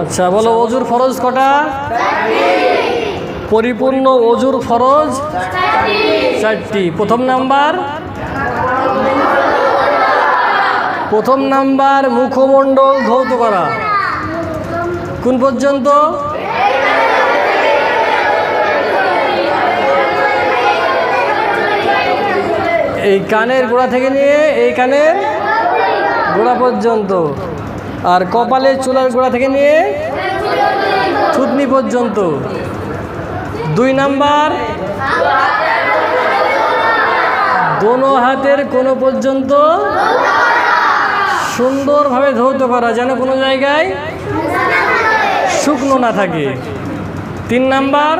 আচ্ছা বলো অজুর ফরজ কটা? পরিপূর্ণ অজুর ফরজ চারটি। প্রথম নাম্বার। প্রথম নাম্বার, মুখমণ্ডল ধৌত করা। কোন পর্যন্ত? এই কানের গোড়া থেকে নিয়ে এই কানের গোড়া পর্যন্ত। আর কপালের চুলার গোড়া থেকে নিয়ে থুতনি পর্যন্ত। দুই নাম্বার। দোনো হাতের কোনো পর্যন্ত সুন্দরভাবে ধৌত করা, যেন কোনো জায়গায় শুকনো না থাকে। তিন নাম্বার।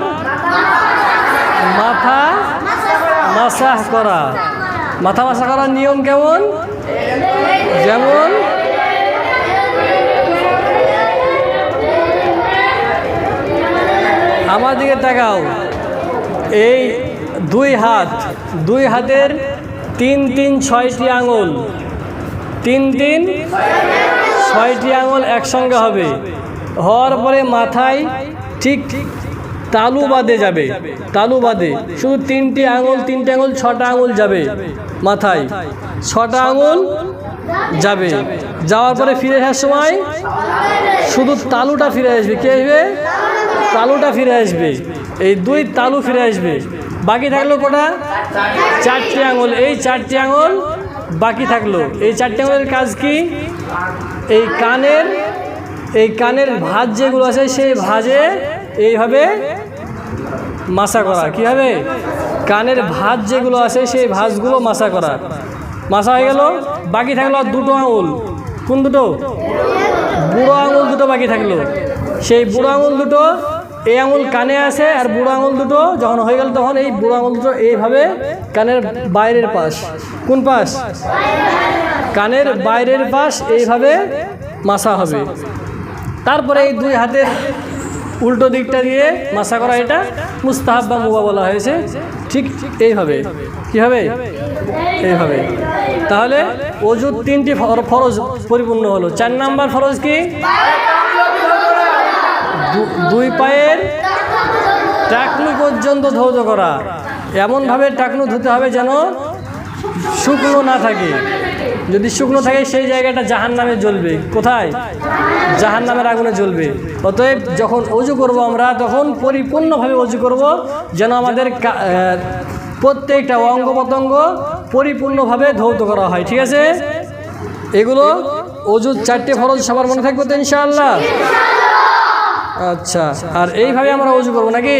মাথা মাসাহ করা। মাথা মাসা করার নিয়ম কেমন? যেমন আমার দিকে তাকাও। এই দুই হাত, দুই হাতের তিন তিন ছয়টি আঙুল। তিন তিন ছয়টি আঙুল একসঙ্গে হবে। হওয়ার পরে মাথায় ঠিক তালু বাদে যাবে। তালু বাদে শুধু তিনটি আঙুল তিনটি আঙুল, ছটা আঙুল যাবে মাথায়। ছটা আঙুল যাবে। যাওয়ার পরে ফিরে আসার সময় শুধু তালুটা ফিরে আসবে। কে আসবে? তালুটা ফিরে আসবে। এই দুই তালু ফিরে আসবে। বাকি থাকল কোটা? চারটি আঙুল। এই চারটি আঙুল বাকি থাকল। এই চারটি আঙুলের কাজ কি? এই কানের এই কানের ভাঁজ যেগুলো আছে, সেই ভাজে এইভাবে মাসা করা। কি হবে কানের ভাঁজ যেগুলো আছে, সেই ভাজগুলো মাসা করা। মাসা হয়ে গেল। বাকি থাকল দুটো আঙুল। কোন দুটো? বুড়ো আঙুল দুটো বাকি থাকল। সেই বুড়ো আঙুল দুটো এই আঙুল কানে আছে আর বুড়ো আঙুল দুটো যখন হয়ে গেল তখন এই বুড়ো আঙুল দুটো এইভাবে কানের বাইরের পাশ। কোন পাশ? কানের বাইরের পাশ এইভাবে মাসা হবে। তারপরে এই দুই হাতের উল্টো দিকটা দিয়ে মাসা করা এটা মুস্তাহাব বা মুবা বলা হয়েছে। ঠিক এইভাবে। কীভাবে? এইভাবে। তাহলে অজুর তিনটি ফরজ পরিপূর্ণ হলো। চার নাম্বার ফরজ কি? দুই পায়ের টাকনু পর্যন্ত ধৌত করা। এমনভাবে টাকনু ধুতে হবে যেন শুকনো না থাকে। যদি শুকনো থাকে, সেই জায়গাটা জাহান নামে জ্বলবে। কোথায়? জাহান নামের আগুনে জ্বলবে। অতএব যখন অজু করব আমরা, তখন পরিপূর্ণভাবে অজু করব যেন আমাদের প্রত্যেকটা অঙ্গ প্রত্যঙ্গ পরিপূর্ণভাবে ধৌত করা হয়। ঠিক আছে? এগুলো অজুর চারটে ফরজ সবার মনে থাকবে তো ইনশাআল্লাহ? আচ্ছা আর এইভাবে আমরা উজু করব নাকি?